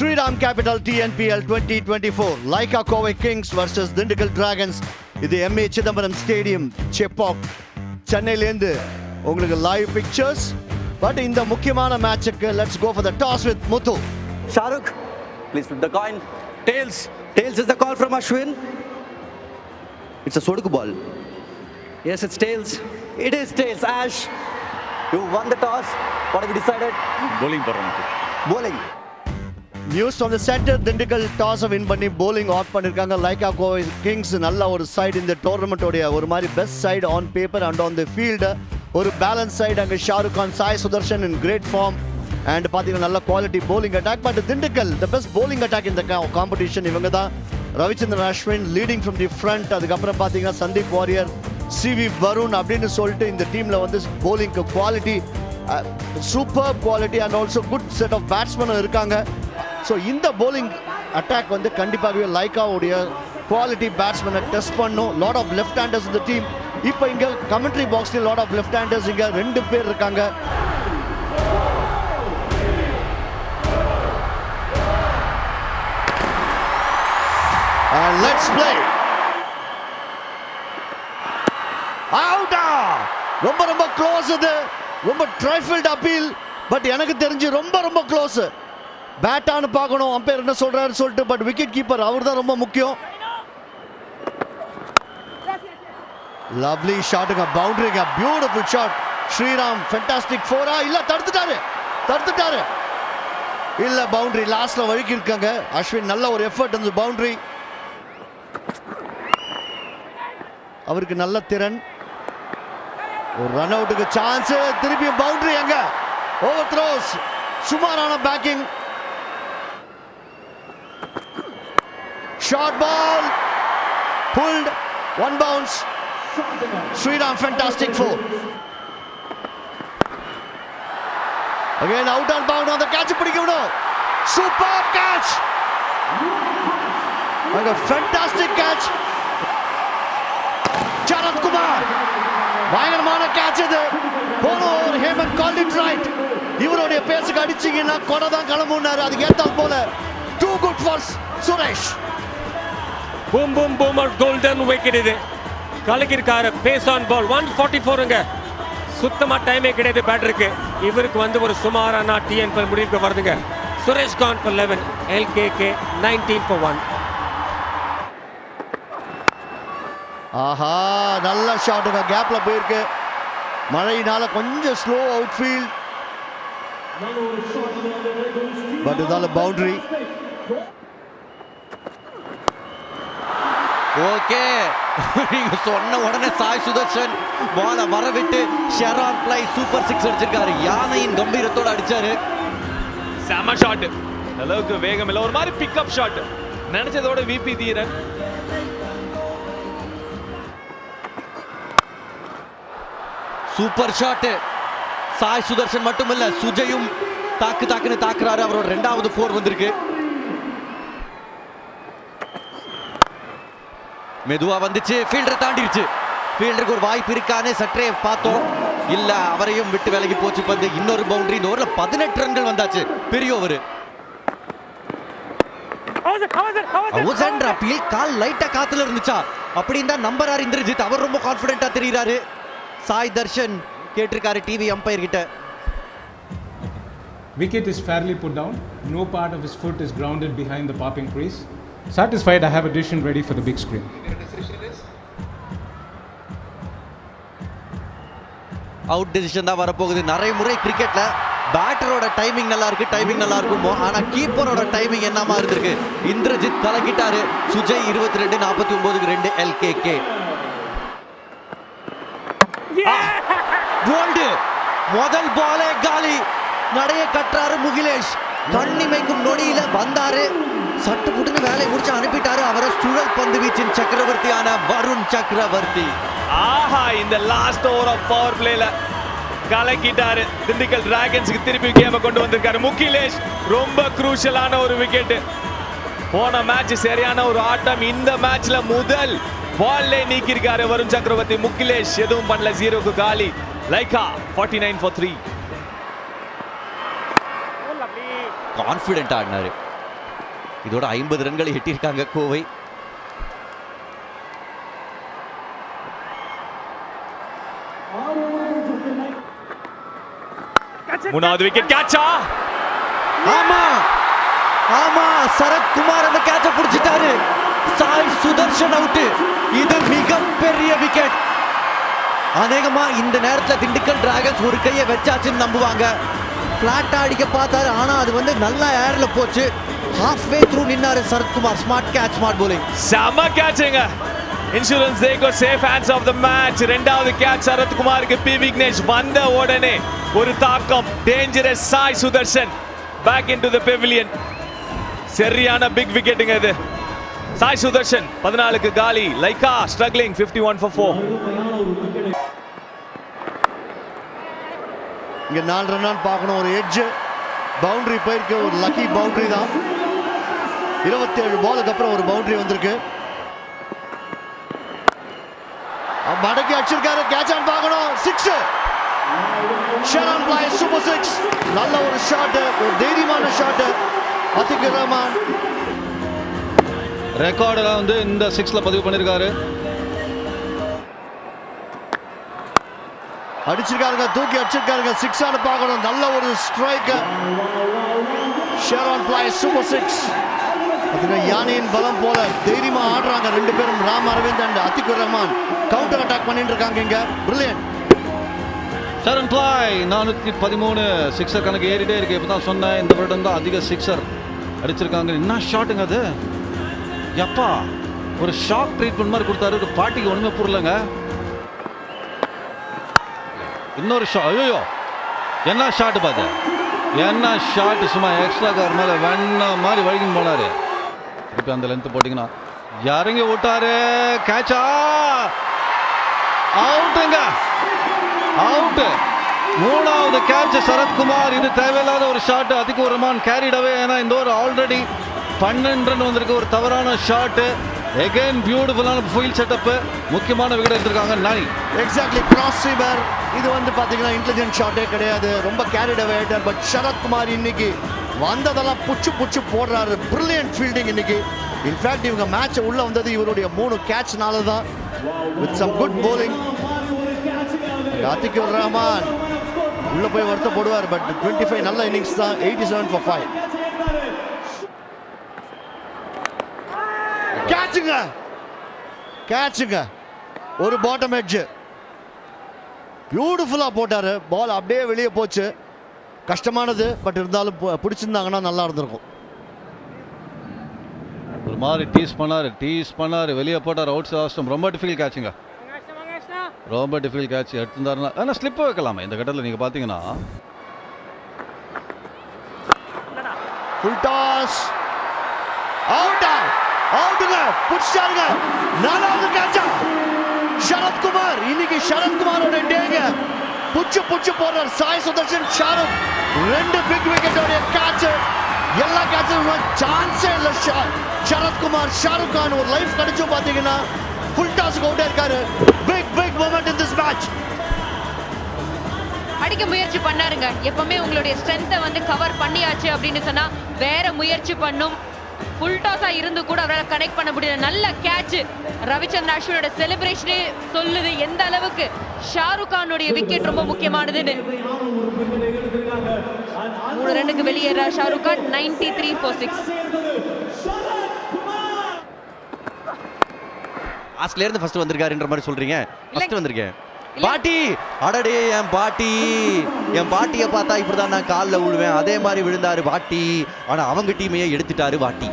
Shriram capital TNPL twenty twenty four Lyca Kovai kings versus Dindigul dragons இது MA Chidambaram stadium Chepauk சென்னையிலேருந்து உங்களுக்கு live pictures but இந்த முக்கியமான மேட்சுக்கு let's go for the toss with Muthu Shahrukh, please flip the coin. Tails. Tails is the call from Ashwin. It's a Soduk ball. Yes, it's tails. It is tails. Ash, you won the toss. What have you decided? bowling பண்றோம் news from the center Dindigul toss win பண்ணி bowling opt பண்ணிருக்காங்க. Lyca Kovai Kings நல்ல ஒரு side இந்த டோர்னமெண்ட்டோடைய ஒரு மாதிரி best side on paper and on the field ஒரு பேலன்ஸ் சைடு அங்கே Shahrukh Khan Sai Sudharsan in great form and பார்த்தீங்கன்னா நல்ல quality bowling attack but Dindigul the best bowling attack இந்த காம்படிஷன் இவங்க தான். Ravichandran Ashwin leading from the front அதுக்கப்புறம் பார்த்தீங்கன்னா Sandeep warrior CV Varun அப்படின்னு சொல்லிட்டு இந்த டீமில் வந்து போலிங்க்கு quality super quality and also good set of பேட்ஸ்மேனும் இருக்காங்க. ஸோ இந்த போலிங் அட்டாக் வந்து கண்டிப்பாகவே லைக்காவுடைய குவாலிட்டி பேட்ஸ்மேனை டெஸ்ட் பண்ணும். லாட் ஆஃப் லெஃப்ட் ஹேண்டர்ஸ் இந்த டீம் இப்போ இங்கே கமெண்ட்ரி பாக்ஸில் லாட் ஆஃப் லெஃப்ட் ஹேண்டர்ஸ் இங்கே ரெண்டு பேர் இருக்காங்க. And let's play. அவுட்டா ரொம்ப ரொம்ப க்ளோஸ் இது. ரொம்ப ட்ரைஃபில்ட் அப்பீல் பட் எனக்கு தெரிஞ்சு ரொம்ப ரொம்ப க்ளோஸ் பேட்டான்னு பார்க்கணும். அம்பையர் என்ன சொல்றாரு சொல்லிட்டு பட் விக்கெட் கீப்பர் அவர் தான் ரொம்ப முக்கியம். லவ்லி ஷாட்டுங்க பவுண்டரிங்க பியூட்டிஃபுல் ஷாட் ஸ்ரீராம் ஃபென்டாஸ்டிக் ஃபோரா இல்ல தடுத்துட்டாரு. தடுத்துட்டாரு. இல்ல பவுண்டரி லாஸ்ட்ல வழுக்கி இருக்காங்க. அஸ்வின் நல்ல ஒரு எஃபர்ட் அந்த பவுண்டரி அவருக்கு நல்ல திறன். ஒரு ரன் அவுட்டுக்கு சான்ஸ் திருப்பியும் பவுண்டரி அங்க. ஓவர் த்ரோஸ் சுமாரான backing short ball pulled one bounce Shriram fantastic four again on on bound அந்த catch. பிடிக்கணும் சூப்பர் கேட்ச் அங்க ஃபேண்டாஸ்டிக் கேட்ச் சரத் குமார் பயங்கரமான கேட்ச் இது. போன over Hemant call it right இவருடைய பேசுக்கு அடிச்சிங்கன்னா கொடை தான் கிளம்புனாரு அதுக்கு ஏத்தால் போல too good for Suresh boom boom boomer golden wicket இது. கலக்கிருக்காரு pace on ball one forty ஃபோருங்க சுத்தமா டைமே கிடையாது பேட்டருக்கு இவருக்கு வந்து ஒரு சுமாரான டிஎன் பர் முடிவுக்கு வருதுங்க. Suresh Khan for eleven LKK nineteen for one ஆஹா நல்ல ஷாட்டுங்க கேப்ல போயிருக்கு. மழையினால கொஞ்சம் ஸ்லோ அவுட் ஃபீல்ட் பட் இதால பவுண்டரி ஓகே நீங்க சொன்ன உடனே சாய் சுதர்ஷன் பால வரவிட்டு ஷெரான் பிளை சூப்பர் சிக்ஸ் அடிச்சிருக்காரு. யானையின் கம்பீரத்தோட அடிச்சாரு. செம ஷாட் அளவுக்கு வேகம் இல்ல ஒரு மாதிரி பிக்கப் ஷாட் நினைச்சதோட விபி தீரன். சூப்பர் ஷாட் சாய் சுதர்ஷன் மட்டுமல்ல சுஜயும் தாக்கு தாக்குன்னு தாக்குறாரு. அவரோட ரெண்டாவது ஃபோர் வந்திருக்கு. மெதுவா வந்துச்சு. ஃபீல்டர் தாண்டிருச்சு. ஃபீல்டருக்கு ஒரு வாய்ப்பு இருக்கான்னு சற்றே பார்த்தோம். இல்ல அவரையும் விட்டு விலகி போச்சு. பந்து இன்னொரு பவுண்டரி இந்த ஓவர்ல பதினெட்டு ரன்கள் வந்தாச்சு. பெரிய ஓவர் அவசன்ற அப்பீல் கால் லைட்டா காத்துல இருந்துச்சா? அப்படின்னு தான் நம்பர் இந்திரஜித். அவர் ரொம்ப கான்பிடென்ட்டா தெரியுறாரு. சாய் தர்ஷன் கேட்டிருக்காரு டிவி அம்பையர் கிட்ட. Wicket is fairly put down. No part of his foot is grounded behind the popping crease. Satisfied, I have a decision ready for the big screen. Out decision தான் வரப்போகுது. நிறைய முறை கிரிக்கெட்ல பேட்டரோட timing நல்லா இருக்கு timing நல்லா இருக்குமோ. ஆனா கீப்பரோட டைமிங் என்னமா இருந்திருக்கு? இந்திரஜித் கலக்கிட்டாரு. சுஜய் இருபத்தி ரெண்டு நாற்பத்தி ஒன்பதுக்கு ரெண்டு எல்கேகே போல்டு முதல் பாலே காலி. நடைய கட்டுறாரு முகிலேஷ். கண்ணிமைக்கும் நொடியில வந்தாரு. சட்டு புட்டுன்னு வேலையை முடிச்சு அனுப்பிட்டாரு. அவரை சுழல் பந்து வீச்சின் சக்கரவர்த்தியான வருண் சக்கரவர்த்தி. ஆஹா இந்த லாஸ்ட் ஓவர் ஆஃப் பவர் பிளேல கலக்கிட்டாரு. திண்டுக்கல் டிராகன்ஸ்க்கு திருப்பி கேம கொண்டு வந்திருக்காரு. முகிலேஷ் ரொம்ப குரூஷியலான ஒரு விக்கெட் போன மேட்ச் சரியான ஒரு ஆட்டம். இந்த மேட்ச்ல முதல் பால்லே நீக்கியிருக்காரு வருண் சக்கரவர்த்தி. முகிலேஷ் எதுவும் பண்ணல. ஜீரோக்கு காலி. Lyca forty nine for three confident ஆடினாரு. இதோட ஐம்பது ரன்களை எட்டியிருக்காங்க கோவை. மூணாவது விக்கெட் கேட்சா ஆமா ஆமா சரத்குமார் அந்த கேட்ச புடிச்சிட்டாரு. சாய் சுதர்ஷன் அவுட் இது மிகப்பெரிய விக்கெட் அநேகமா இந்த நேரத்துல திண்டுக்கல் டிராகன்ஸ் ஒரு கையை வச்சாச்சுன்னு நம்புவாங்க. பிளாட் அடிக்க பார்த்தாரு ஆனா அது வந்து நல்லா ஏர்ல போச்சு. Halfway through நின்னாரு Sarathkumar smart catch smart bowling. செம கேட்சுங்க insurance தேகோ safe hands of the match ரெண்டாவது கேட்ச் சரத்குமாருக்கு பி விக்னேஷ் வந்த உடனே ஒரு தாக்கம். Dangerous Sai Sudharsan. Back in to the pavilion சரியான பிக் விக்கெட்டுங்க இது. சாய் சுதர்ஷன் பதினாலுக்கு காலி. Lyca struggling 51 one for four இங்க நாலு ரன்னான்னு பார்க்கணும். ஒரு எட்ஜ் பவுண்டரி போயிருக்கு. ஒரு லக்கி பவுண்டரி தான். இருபத்தேழு பாலுக்கு அப்புறம் ஒரு பவுண்டரி வந்திருக்கு. மடக்கி அடிச்சிருக்காரு. கேட்ச் ஆன் பார்க்கணும். Six Sharon Bloy super six நல்ல ஒரு ஷாட் ஒரு தைரியமான ஷாட் அத்திக் ரஹ்மான். ரெக்கார்டெல்லாம் வந்து இந்த சிக்ஸில் பதிவு பண்ணியிருக்காரு அடிச்சிருக்காருங்க. தூக்கி அடிச்சிருக்காருங்க. சிக்ஸ் ஆன பார்க்கணும். நல்ல ஒரு strike Sharon Bloy super six பார்த்தீங்கன்னா யானையின் பலம் போல தைரியமா ஆடுறாங்க ரெண்டு பேரும். Ram Aravind and Athiqur Rahman. Counter attack பண்ணிட்டு இருக்காங்க இங்க. பிரில்லியன் சரண் பிளாய் நானூற்றி பதிமூணு சிக்ஸர் கணக்கு ஏறிட்டே இருக்கு. இப்போ தான் சொன்னேன் இந்த வருடம் தான் அதிக சிக்ஸர் அடிச்சிருக்காங்க. என்ன ஷாட்டுங்க அது? எப்பா ஒரு ஷாக் ட்ரீட்மெண்ட் மாதிரி கொடுத்தாரு. ஒரு பாட்டிக்கு ஒன்றுமே புரியலங்க. இன்னொரு ஷா ஐயோ என்ன ஷாட்டு பார்த்து என்ன ஷாட் சும்மா எக்ஸ்ட்ரா கார் மேலே வெண்ண மாதிரி வழிகின்னு போனாரு. இப்போ அந்த லென்த் போட்டிங்கன்னா இறங்கி விட்டாரு கேட்சா அவுட்டுங்க அவுட்டு மூணாவது கேட்ச் சரத்குமார். இது தேவையில்லாத ஒரு ஷாட் அதுக்கு ஒரு கேரிட் கேரிடவே ஏன்னா இந்த ஒரு ஆல்ரெடி பன்னெண்டு ரன் வந்திருக்கு. ஒரு தவறான ஷாட்டு எகைன் பியூட்டிஃபுல்லான ஃபீல் செட்டப் முக்கியமான விக்கெட் எடுத்திருக்காங்க. நாய் எக்ஸாக்ட்லி கிராஸ் சீவர் இது வந்து பார்த்தீங்கன்னா இன்டெலிஜென்ட் ஷாட்டே கிடையாது. ரொம்ப கேரிட் அவேட்டர் பட் சரத்குமார் இன்னைக்கு வந்ததெல்லாம் புச்சு புச்சு போடுறாரு. பிரில்லியன்ட் ஃபீல்டிங் இன்னைக்கு. இன்ஃபேக்ட் இவங்க மேட்ச் உள்ள வந்தது இவருடைய மூணு கேட்ச்னால தான் with some good bowling Athiqur Rahman உள்ள போய் வருத்தப்படுவார். பட் டுவெண்ட்டி ஃபைவ் நல்ல இன்னிங்ஸ் தான். எயிட்டி செவன் ஃபார் ஃபைவ் கேட்சுங்க கேட்சுங்க ஒரு பாட்டம் எட்ஜ் பியூட்டிஃபுல்லாக போட்டார். பால் அப்படியே வெளியே போச்சு. கஷ்டமானது பட் இருந்தாலும் பிடிச்சிருந்தாங்கன்னா நல்லா இருந்திருக்கும். ஒரு மாதிரி டீஸ் பண்ணாரு டீஸ் பண்ணாரு. வெளியே போட்டார் அவுட் சாஸ்டம் ரொம்ப டிஃபிகல்ட் கேட்சுங்க ரொம்ப டிஃபிகல்ட் கேட்ச் எடுத்திருந்தாருன்னா ஆனால் ஸ்லிப் வைக்கலாமே. இந்த கட்டத்தில் நீங்கள் பார்த்தீங்கன்னா ஃபுல் டாஸ் அவுட்டா அவுட்டுங்க பிடிச்சாருங்க நாலாவது கேட்சா சரத்குமார் இன்னைக்கு சரத்குமாரோட டேங்க. புச்சு புச்சு போடுறார் சாய் சுதர்ஷன் ஷாருக். ரெண்டு பிக் விக்கெட்டோட கேட்ச் எல்லா கேட்சும் சான்ஸே இல்லை சரத்குமார் ஷாருக் கான் ஒரு லைஃப் கிடைச்சும் பார்த்தீங்கன்னா ஃபுல் டாஸ்க்கு அவுட்டே இருக்காரு. Big big moment in this match அடிக்க முயற்சி பண்ணாருங்க. எப்பவுமே உங்களுடைய ஸ்ட்ரென்த்தை வந்து கவர் பண்ணியாச்சு அப்படின்னு சொன்னா வேற முயற்சி பண்ணும். ஃபுல் டாஸா இருந்து கூட அவரால் கனெக்ட் பண்ண முடியல. நல்ல கேட்ச் ரவிச்சந்திரன் அஸ்வினோட செலிப்ரேஷனே சொல்லுது. எந்த அளவுக்கு ஷாருக் கானுடைய விக்கெட் ரொம்ப முக்கியமானதுன்னு. மூணு ரன்னுக்கு வெளியேற Shahrukh Khan ninety three four six லாஸ்ட்ல இருந்து ஃபர்ஸ்ட் வந்திருக்காருன்ற மாதிரி சொல்றீங்க. ஃபர்ஸ்ட். வந்திருக்கேன். பாட்டி அடடே என் பாட்டி. என் பாட்டியை பார்த்தா இப்படிதான் நான் காலில் விழுவேன் அதே மாதிரி விழுந்தாரு பாட்டி. ஆனா அவங்க டீமையே எடுத்துட்டாரு பாட்டி.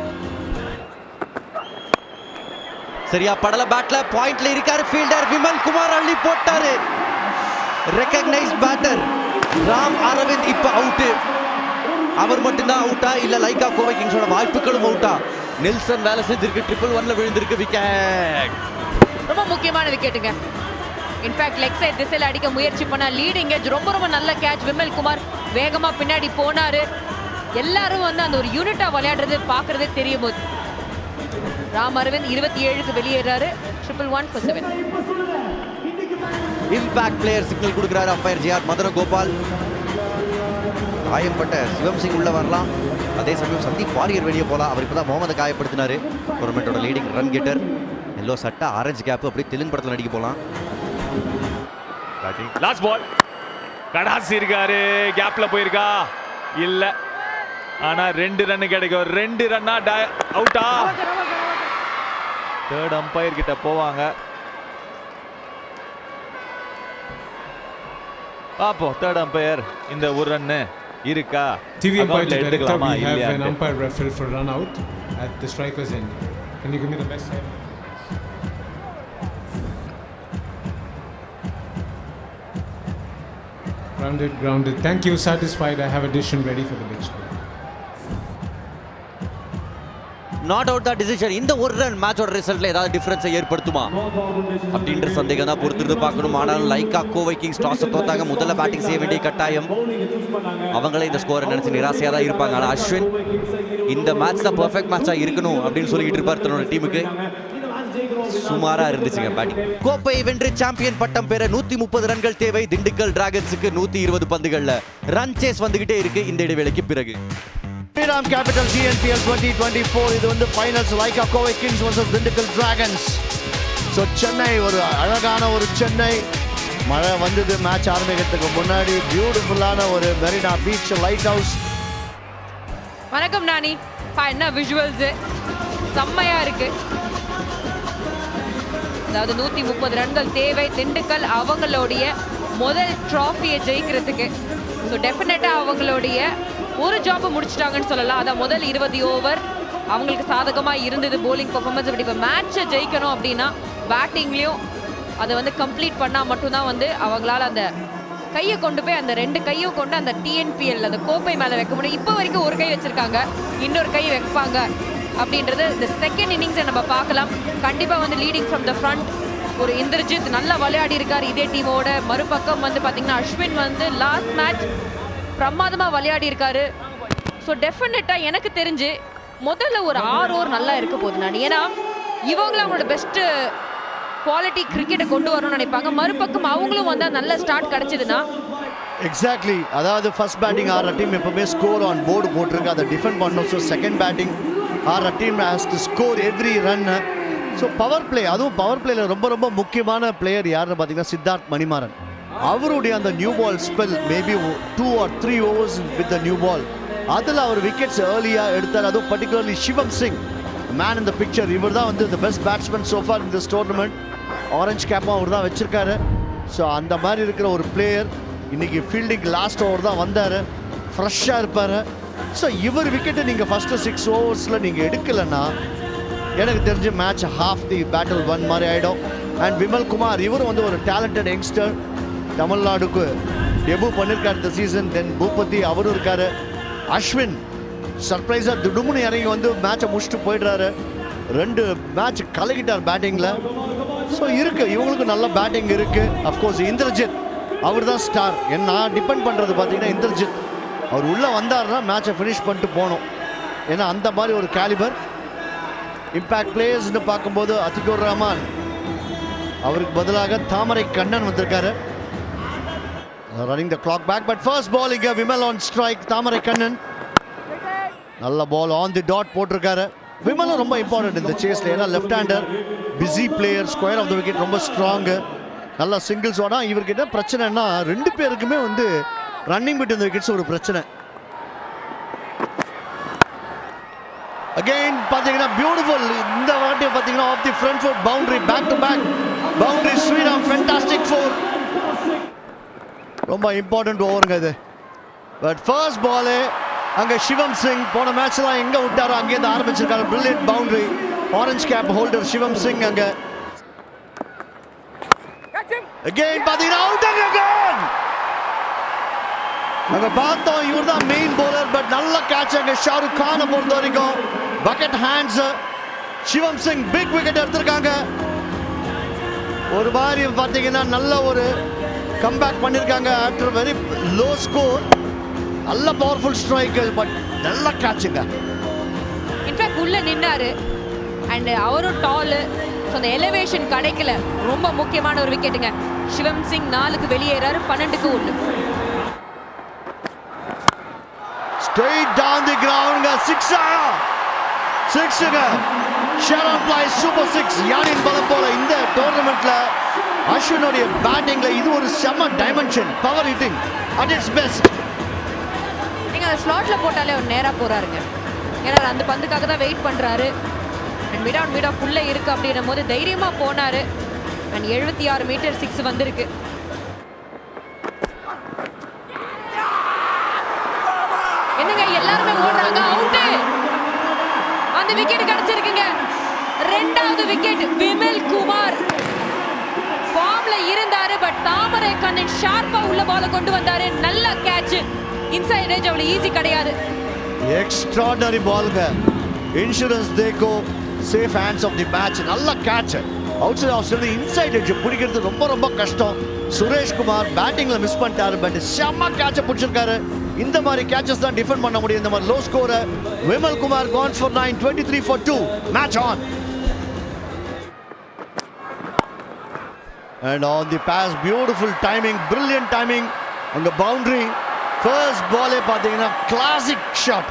சரியா படல பேட்ல பாயிண்ட்ல இருக்காரு ஃபீல்டர் விமல் குமார் அள்ளி போட்டாரு. ரெக்கக்னைஸ் பேட்டர் ராம் அரவிந்த் இப்ப அவுட்டு அவர் மட்டும்தான் அவுட்டா இல்ல லைக்கா கோவை கிங்ஸோட வாய்ப்புகளும் அவுட்டா நெல்சன் வேலை செஞ்சிருக்கு. ட்ரிபிள் ஒன்ல விழுந்திருக்கு விக்கெட். ரொம்ப முக்கியமான விக்கெட்டுங்க. இன்ஃபேக்ட் லெக் சைட் திசையில் அடிக்க முயற்சி பண்ண லீடிங் ஏஜ் ரொம்ப ரொம்ப நல்ல கேட்ச் விமல் குமார் வேகமாக பின்னாடி போனார். எல்லாரும் வந்து அந்த ஒரு யூனிட்டாக விளையாடுறது பார்க்கறதே தெரியும் போது. ராம் அரவிந்த் இருபத்தி ஏழுக்கு வெளியேறாரு. Triple one four seven impact player signal கொடுக்குறாரு அம்பையர் ஜிஆர் மதுர கோபால் காயம்பட்ட சிவம் சிங் உள்ள வரலாம். அதே சமயம் சந்தீப் வாரியர் வெளியே போகலாம். அவர் இப்போ தான் முகமது காயப்படுத்தினார். டோர்னமெண்ட்டோட லீடிங் ரன் கெட்டர் எல்லோ சட்டை ஆரஞ்சு கேப் அப்படியே தெலுங்கு படத்தில் நடிக்க போகலாம் லாஸ்ட் பால் கடாசி இருக்காரு. கேப்ல போயிருக்கா? இல்ல. ஆனா ரெண்டு ரன் கிடைக்கும். ரெண்டு ரன்னா அவுட்டா தேர்ட் அம்பையர் கிட்ட போவாங்க. பாப்போம். தேர்ட் அம்பையர் இந்த ஒரு ரன்னு இருக்கா? TV umpire Account ல director, எடுத்துக்கலாமா we have an இல்லையான்ட்டு. umpire referee for run out at the striker's end. Grounded, grounded. Thank you, satisfied. I have addition ready for the next one. Not out தான் decision இந்த ஒரு run மேட்சோட ரிசல்ட்ல ஏதாவது டிஃபரன்ஸை ஏற்படுத்துமா? அப்படின்ற சந்தேகம் தான் பொறுத்திருந்து பார்க்கணும். ஆனால் லைக்கா கோவை கிங்ஸ் டாஸ் தோத்தாங்க. முதல்ல பேட்டிங் செய்ய வேண்டிய கட்டாயம். அவங்களே இந்த ஸ்கோரை நினைச்சு நிராசையாக தான் இருப்பாங்க. ஆனால் அஸ்வின் இந்த மேட்ச் தான் பர்ஃபெக்ட் மேட்சாக இருக்கணும் அப்படின்னு சொல்லிட்டு இருப்பார் தன்னோட டீமுக்கு சுமாரா இருந்துச்சுங்க பேட்டிங் கோப்பையை வென்று சாம்பியன் பட்டம் பெற நூத்தி முப்பது ரன்கள் தேவை. திண்டுக்கல் டிராகன்ஸுக்கு நூத்தி இருபது பந்துகள்ல ரன் சேஸ் வந்துகிட்டே இருக்கு. இந்த இடைவேளைக்கு பிறகு. Shriram capital TNPL twenty twenty four இது வந்து finals Lyca Kovai kings versus Dindigul dragons so Chennai ஒரு அழகான ஒரு சென்னை. மழை வந்தது மேட்ச் ஆரம்பிக்கிறதுக்கு முன்னாடி. பியூட்டிஃபுல்லான ஒரு மெரினா பீச் லைட் ஹவுஸ் வணக்கம் நானி. என்ன விஷுவல்ஸ் செம்மையா இருக்கு. அதாவது நூத்தி முப்பது ரன்கள் தேவை. திண்டுக்கல் அவங்களுடைய முதல் ட்ராஃபியை ஜெயிக்கிறதுக்கு. ஸோ டெஃபினட்டா அவங்களுடைய ஒரு ஜாப்பை முடிச்சிட்டாங்கன்னு சொல்லலாம். அதான் முதல் இருபது ஓவர் அவங்களுக்கு சாதகமா இருந்தது போலிங் பர்ஃபார்மன்ஸ் இப்படி இப்போ மேட்சை ஜெயிக்கணும் அப்படின்னா பேட்டிங்லேயும் அதை வந்து கம்ப்ளீட் பண்ணால் மட்டும்தான் வந்து அவங்களால அந்த கையை கொண்டு போய் அந்த ரெண்டு கையும் கொண்டு அந்த டிஎன்பிஎல் அந்த கோப்பை மேலே வைக்க முடியும். இப்போ வரைக்கும் ஒரு கை வச்சிருக்காங்க. இன்னொரு கை வைப்பாங்க. அப்படின்றது இந்த செகண்ட் இன்னிங்ஸை நம்ம பார்க்கலாம். கண்டிப்பாக வந்து லீடிங் ஃப்ரம் த ஃப்ரண்ட் ஒரு இந்திரஜித் நல்லா விளையாடி இருக்கார் இதே டீமோட மறுபக்கம் வந்து பார்த்தீங்கன்னா அஸ்வின் வந்து லாஸ்ட் மேட்ச் பிரமாதமாக விளையாடி இருக்காரு. ஸோ டெஃபினட்டாக எனக்கு தெரிஞ்சு முதல்ல ஒரு ஆறு ஓவர் நல்லா இருக்க போகுது நான். ஏன்னா இவங்களும் அவங்களோட பெஸ்ட்டு குவாலிட்டி கிரிக்கெட்டை கொண்டு வரணும்னு நினைப்பாங்க. மறுபக்கம் அவங்களும் வந்து நல்ல ஸ்டார்ட் கிடச்சிதுன்னா எக்ஸாக்ட்லி அதாவது ஃபர்ஸ்ட் பேட்டிங் ஆடுற டீம் எப்பவுமே ஸ்கோர் ஆன் போர்டு போட்டிருக்கு. அதை டிஃபெண்ட் பண்ணணும். ஸோ செகண்ட் பேட்டிங் ஆடுற team has to score every run so power play அதுவும் பவர் பிளேல ரொம்ப ரொம்ப முக்கியமான பிளேயர் யாருன்னு பார்த்தீங்கன்னா சித்தார்த் மணிமாறன். அவருடைய அந்த new ball spell maybe two or three overs with the new ball அதில் அவர் விக்கெட்ஸ் ஏர்லியாக எடுத்தார். அதுவும் பர்டிகுலர்லி சிவம் சிங் மேன் இந்த பிக்சர் இவர் தான் வந்து இந்த best batsman so far in tournament orange கேப்பும் அவர் தான் வச்சிருக்காரு. ஸோ அந்த மாதிரி இருக்கிற ஒரு பிளேயர் இன்னைக்கு ஃபீல்டிங் லாஸ்ட் ஓவர் தான் வந்தார். ஃப்ரெஷ்ஷாக இருப்பார். ஸோ இவர் விக்கெட்டை நீங்கள் ஃபஸ்ட்டு சிக்ஸ் ஓவர்ஸில் நீங்கள் எடுக்கலைன்னா எனக்கு தெரிஞ்சு match half the battle one மாதிரி ஆகிடும் அண்ட் விமல் குமார் இவரும் வந்து ஒரு டேலண்டட் யங்ஸ்டர் தமிழ்நாடுக்கு டெபு பண்ணியிருக்காரு இந்த சீசன் தென் பூபதி அவரும் இருக்கார். அஸ்வின் சர்ப்ரைஸாக திடுமுன்னு இறங்கி வந்து மேட்சை முடிச்சுட்டு போயிடுறாரு. ரெண்டு மேட்ச் கலக்கிட்டார் பேட்டிங்கில் ஸோ இருக்குது இவங்களுக்கு நல்ல பேட்டிங் இருக்குது அஃப்கோர்ஸ் இந்திரஜித் அவர் தான் ஸ்டார் என்ன டிபெண்ட் பண்ணுறது பார்த்தீங்கன்னா இந்திரஜித். அவர் உள்ளே வந்தார்னா மேட்சை ஃபினிஷ் பண்ணிட்டு போகணும். ஏன்னா அந்த மாதிரி ஒரு கேலிபர் இம்பேக்ட் பிளேயர்ஸ்னு பார்க்கும்போது அதிகூர் ரஹ்மான். அவருக்கு பதிலாக தாமரை கண்ணன் வந்திருக்காரு. Running the clock back but first ball இங்கே விமல் ஆன் ஸ்ட்ரைக் தாமரை கண்ணன். நல்ல பால் ஆன் தி டாட் போட்டிருக்காரு. விமலும் ரொம்ப இம்பார்ட்டன்ட் இந்த சேஸ்ல ஏன்னா left hander busy player square of the wicket ரொம்ப ஸ்ட்ராங்கு நல்லா சிங்கிள்ஸ் ஓடா. இவர்கிட்ட பிரச்சனைனா ரெண்டு பேருக்குமே வந்து ரன்னிங் பிட் இந்த விக்கெட்ஸ் ஒரு பிரச்சனை. அகைன் பார்த்தீங்கன்னா பியூட்டிஃபுல் இந்த வாட்டி பார்த்தீங்கன்னா off the front foot boundary back to back boundary Shriram fantastic four ரொம்ப இம்பார்ட்டன்ட் ஓவருங்க இது. பட் ஃபர்ஸ்ட் பாலு அங்கே சிவம் சிங் போன மேட்ச்லாம் எங்கே விட்டாரோ அங்கேருந்து ஆரம்பிச்சிருக்காரு. Brilliant boundary orange cap holder Shivam Singh அங்கே. அகைன் பார்த்தீங்கன்னா அவுட் அகைன் நம்ம பார்த்தோம் இவர் தான் மெயின் போலர் பட் நல்ல கேட்ச் அங்க ஷாருக் கானை பொறுத்த வரைக்கும். Bucket hands Shivam Singh big wicket எடுத்திருக்காங்க. ஒரு மாதிரி பார்த்தீங்கன்னா நல்ல ஒரு கம்பேக் பண்ணியிருக்காங்க ஆஃப்டர் வெரி லோ ஸ்கோர் நல்ல பவர்ஃபுல் ஸ்ட்ரைக்கு பட் நல்ல கேட்சுங்க இன்ஃபேக்ட் உள்ள நின்னாரு. அண்ட் அவரும் டாலு ஸோ அந்த எலிவேஷன் கிடைக்கல. ரொம்ப முக்கியமான ஒரு விக்கெட்டுங்க சிவம் சிங் நாலுக்கு வெளியேறாரு பன்னெண்டுக்கு ஒன்று உள்ள ஸ்ட்ரெயிட் டவுன் தி கிரவுண்ட் சிக்ஸா சிக்ஸுங்க ஷேரான் பிளாய் சூப்பர் சிக்ஸ் யானின் பலம் போல இந்த டோர்னமெண்ட்ல அஸ்வினுடைய பேட்டிங்ல இது ஒரு செம்ம dimension power hitting at its best நீங்க அந்த ஸ்லாட்ல போட்டாலே அவர் நேரா போறாருங்க. ஏன்னா அந்த பந்துக்காக தான் வெயிட் பண்றாரு. And mid on mid off உள்ள இருக்கு அப்படின்னும் போது தைரியமா போனாரு. அண்ட் எழுபத்தி ஆறு மீட்டர் சிக்ஸ் வந்திருக்கு. எல்லாருமே ஓடுறாங்க. அவுட்டு அந்த விக்கெட் கிடைச்சிருக்குங்க. ரெண்டாவது விக்கெட் விமல் குமார். ஃபார்ம்ல இருந்தாரு பட் தாமரை கண்ணன் ஷார்ப்பா உள்ள பால கொண்டு வந்தாரு. நல்ல கேட்ச் இன்சைட் ரேஞ்ச் அவ்வளவு ஈஸி கிடையாது. எக்ஸ்ட்ராடனரி பாலுங்க insurance தேக்கோ safe hands of the match நல்ல கேட்ச் அவுட் சைட் ஆஃப் இருந்து இன்சைட் எட்ஜ் பிடிக்கிறது ரொம்ப ரொம்ப கஷ்டம். சுரேஷ் குமார் பேட்டிங்ல மிஸ் பண்ணிட்டாரு பட் செம்ம கேட்ச பிடிச்சிருக்காரு. இந்த மாதிரி கேட்சஸ் தான் டிஃபெண்ட் பண்ண முடியும். இந்த மாதிரி low score Vimal Kumar goes for nine twenty three for two match on and on the pass beautiful timing brilliant timing அங்க பவுண்டரி ஃபர்ஸ்ட் பாலே பார்த்தீங்கன்னா கிளாசிக் ஷாட்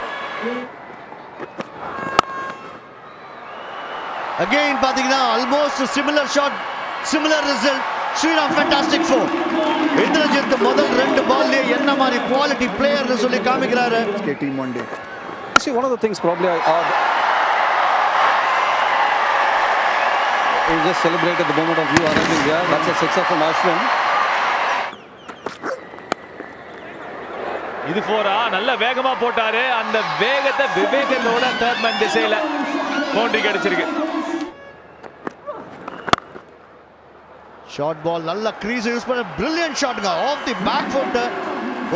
அகெயின் பார்த்தீங்கன்னா almost similar shot similar result Shriram fantastic four Indrajith முதல் ரெண்டு பால்லே என்ன மாதிரி quality பிளேயர்னு சொல்லி காமிக்கிறாரு team one day. See, one of the things probably I, uh, we just celebrated the moment of you arriving here. That's a sixer from Ashwin. இது போரா நல்ல வேகமா போட்டாரு அந்த வேகத்தை விவேகத்தோட தேர்ட் மேன் திசையில பவுண்டரி கிடைச்சிருக்கு ஷார்ட் பால் நல்ல க்ரீஸ் யூஸ் பண்ண பிரில்லியன்ட் ஷாட்டுங்க ஆஃப் தி பேக் ஃபுட்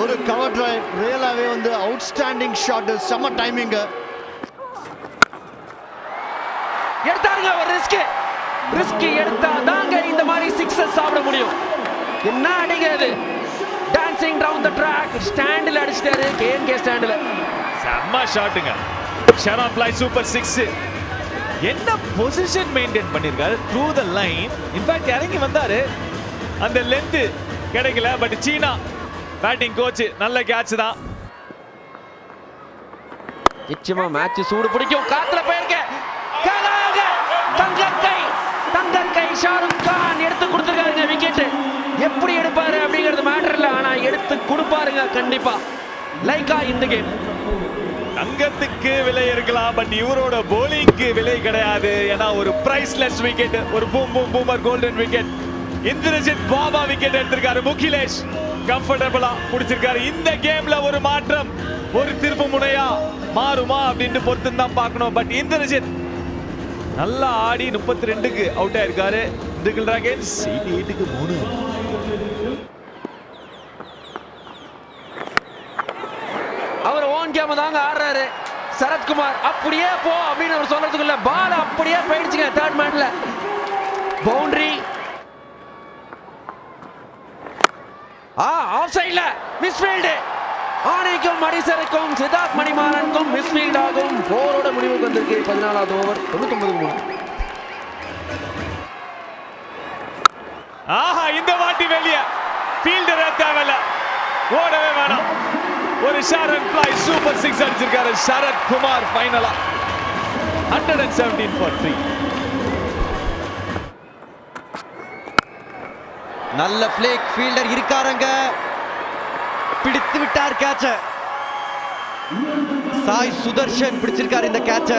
ஒரு கவர் டிரைவ் ரியலாவே வந்து அவுட்ஸ்டாண்டிங் ஷாட் செம்ம டைமிங் எடுத்தாருங்க ஒரு ரிஸ்க் ரிஸ்க் எடுத்தா தாங்க இந்த மாதிரி சிக்ஸஸ் சாப்பிட முடியும். என்ன அடிக்கிறது டான்சிங் டவுன் த ட்ராக் ஸ்டாண்டில் அடிச்சிட்டாரு. கேஎன்கே ஸ்டாண்டில் செம்ம ஷாட்டுங்க ஷரான் பிளாய் சூப்பர் சிக்ஸ் என்ன பொசிஷன் மெயின்டைன் பண்ணிருக்காரு? Through the line in fact இறங்கி வந்தாரு. அந்த லென்த் கிடைக்கல பட் சீனா பேட்டிங் கோச் நல்ல கேட்ச் தான். நிச்சயமா மேட்ச் சூடு பிடிக்கும். காத்துல போயிருக்க. தங்கக்கை தங்கக்கை ஷாருக் கான் எடுத்து கொடுத்துருக்காருங்க விக்கெட் எப்படி எடுப்பாரு அப்படிங்கிறது மேட்டர் இல்லை ஆனா எடுத்து கொடுப்பாருங்க கண்டிப்பா. லைகா இந்த கேம் தங்கத்துக்கு விலை இருக்கலாம் பட் இவரோட போலிங்க்கு விலை கிடையாது ஏன்னா ஒரு பிரைஸ்லெஸ் விக்கெட் ஒரு boom boom boomer golden wicket Indrajith Baba wicket எடுத்திருக்காரு. முகிலேஷ் கம்ஃபர்டபுளா பிடிச்சிருக்காரு. இந்த கேம்ல ஒரு மாற்றம் ஒரு திருப்பு முனையா மாறுமா அப்படின்ட்டு பொறுத்து தான் பார்க்கணும். பட் இந்திரஜித் நல்லா ஆடி முப்பத்தி ரெண்டுக்கு அவுட் ஆயிருக்காரு. திண்டுக்கல் டிராகன்ஸ் எயிட்டி எயிட்டுக்கு மூணு. அவர் தாங்க ஆடுறாரு. சரத்குமார் அப்படியே போ அப்படின்னு அவர் சொல்றதுக்குள்ள பால் அப்படியே போயிடுச்சுங்க தேர்ட் மேன்ல பவுண்டரி ஆ ஆஃப் சைடுல மிஸ்ஃபீல்டு ஆணைக்கும் மடிசருக்கும் சித்தார்த் மணிமாறனுக்கும் மிஸ்ஃபீல்ட் ஆகும். போரோட முடிவுக்கு வந்திருக்கு பதினாலாவது ஓவர் தொண்ணூத்தொன்பது மூணு ஆஹா இந்த வாட்டி வெளியே. ஃபீல்டரே தேவையில்ல. ஓடவே வேணாம். ஒரு ஷரத் பிளாய் சூப்பர் சிக்ஸ் அடிச்சிருக்காரு. சரத் குமார் ஃபைனலா hundred and seventeen for three நல்ல பிளேக் ஃபீல்டர் இருக்காருங்க. பிடித்து விட்டார் கேட்ச சாய் சுதர்ஷன் பிடிச்சிருக்காரு இந்த கேட்ச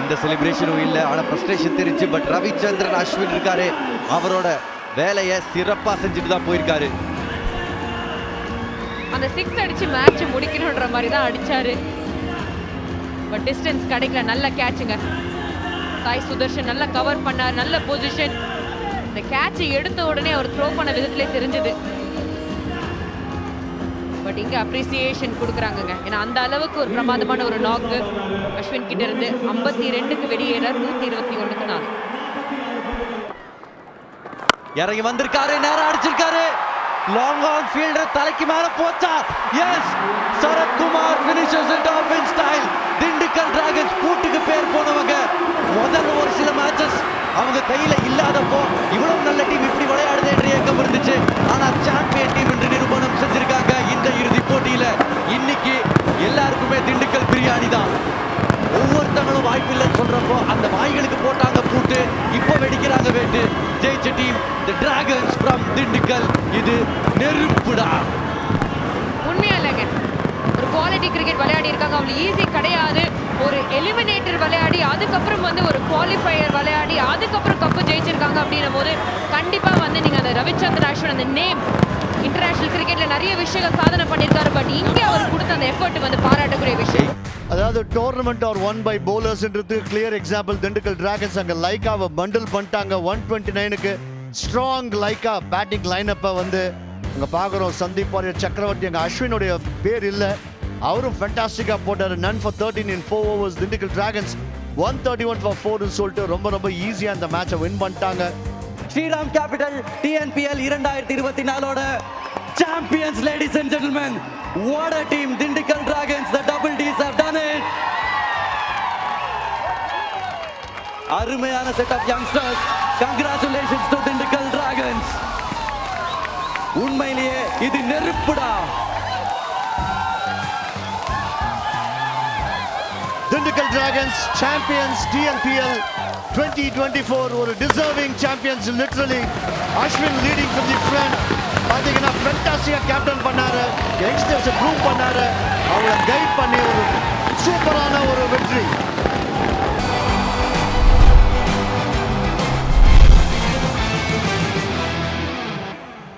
எந்த செலிப்ரேஷனும் இல்ல. ஆனா ஃப்ரஸ்ட்ரேஷன் தெரிஞ்சு பட் ரவிச்சந்திரன் அஸ்வின் இருக்காரு. அவரோட வேலையை சிறப்பாக செஞ்சுட்டு தான் போயிருக்காரு. அந்த சிக்ஸ் அடிச்சு மேட்ச் முடிக்கணுன்ற மாதிரி தான் அடிச்சாரு. பட் டிஸ்டன்ஸ் கிடைக்கல. நல்ல கேட்சுங்க சாய் சுதர்ஷன் நல்லா கவர் பண்ணார். நல்ல பொசிஷன் இந்த கேட்சை எடுத்த உடனே அவர் த்ரோ பண்ண விதத்திலே தெரிஞ்சது. பட் இங்கே அப்ரிசியேஷன் கொடுக்குறாங்கங்க. ஏன்னா அந்த அளவுக்கு ஒரு பிரமாதமான ஒரு நாக்கு அஸ்வின் கிட்ட இருந்து ஐம்பத்தி ரெண்டுக்கு வெளியேற நூற்றி இருபத்தி ஒன்றுக்கு நாலு. இறங்கி வந்திருக்காரு. நேரம் அடிச்சிருக்காரு. லாங் ஆன் ஃபீல்டர் தலைக்கு மேல போச்சா? Yes Sarathkumar finishes it off in style Dindigul dragons கூட்டுக்கு பேர் போனவங்க. முதல்ல ஒரு சில மேட்சஸ் அவங்க கையில இல்லாதப்போ இவ்வளவு நல்ல டீம் இப்படி விளையாடுது என்று இயக்கம் இருந்துச்சு. ஆனா சாம்பியன் டீம் என்று நிரூபணம் செஞ்சிருக்காங்க இந்த இறுதி போட்டியில. இன்னைக்கு எல்லாருக்குமே திண்டுக்கல் பிரியாணி தான். ஒவ்வொருத்தவங்களும் வாய்ப்பு வாய்ப்பில்லைன்னு சொல்றப்போ அந்த வாய்களுக்கு போட்டாங்க பூட்டு இப்போ வெடிக்கிறாங்க வேட்டு. இது நெருப்புடா. உண்மையா இல்லைங்க. ஒரு குவாலிட்டி கிரிக்கெட் விளையாடி இருக்காங்க அவ்வளோ ஈஸி கிடையாது. ஒரு எலிமினேட்டர் விளையாடி அதுக்கப்புறம் வந்து ஒரு குவாலிஃபையர் விளையாடி அதுக்கப்புறம் கப்பு ஜெயிச்சிருக்காங்க அப்படின்னும் போது கண்டிப்பா வந்து நீங்க அந்த ரவிச்சந்திர அஸ்வின் அந்த நேம் இன்டர்நேஷனல் கிரிக்கெட்ல நிறைய விஷயங்கள் சாதனை பண்ணியிருக்காரு. பட் இங்கே அவர் கொடுத்த அந்த எஃபர்ட் வந்து பாராட்டக்கூடிய விஷயம். அதாவது டோர்னமெண்ட் ஆர் ஒன் பை பவுலர்ஸ்ன்றது கிளியர் எக்ஸாம்பிள் திண்டுக்கல் டிராகன்ஸ் அங்கே லைக்காவை பண்டில் பண்ணிட்டாங்க. ஒன் டுவெண்ட்டி நைனுக்கு ஸ்ட்ராங் லைக்கா பேட்டிங் லைனப்பை வந்து அங்கே பார்க்குறோம். சந்தீப் வாரியர் சக்கரவர்த்தி அங்கே அஸ்வினுடைய பேர் இல்லை. அவரும் ஃபென்டாஸ்டிக்காக போட்டார். None for thirteen in four overs Dindigul dragons one thirty one for ஃபோர்னு சொல்லிட்டு ரொம்ப ரொம்ப ஈஸியாக அந்த மேட்சை வின் பண்ணிட்டாங்க. ஸ்ரீராம் கேபிட்டல் டிஎன்பிஎல் இரண்டாயிரத்தி இருபத்தி நாலோட champions ladies and gentlemen what a team Dindigul அருமையான set of youngsters. Congratulations to Dindigal dragons உண்மையிலேயே இது நெருப்புடா. Dindigul dragons champions TNPL twenty twenty four ஒரு deserving champions literally Ashwin leading from the front பார்த்தீங்கன்னா ஃபென்டாஸ்டிக்காக captain பண்ணாரு. யங்ஸ்டர்ஸை prove பண்ணாரு. அவங்கள guide பண்ணி ஒரு சூப்பரான ஒரு வெற்றி.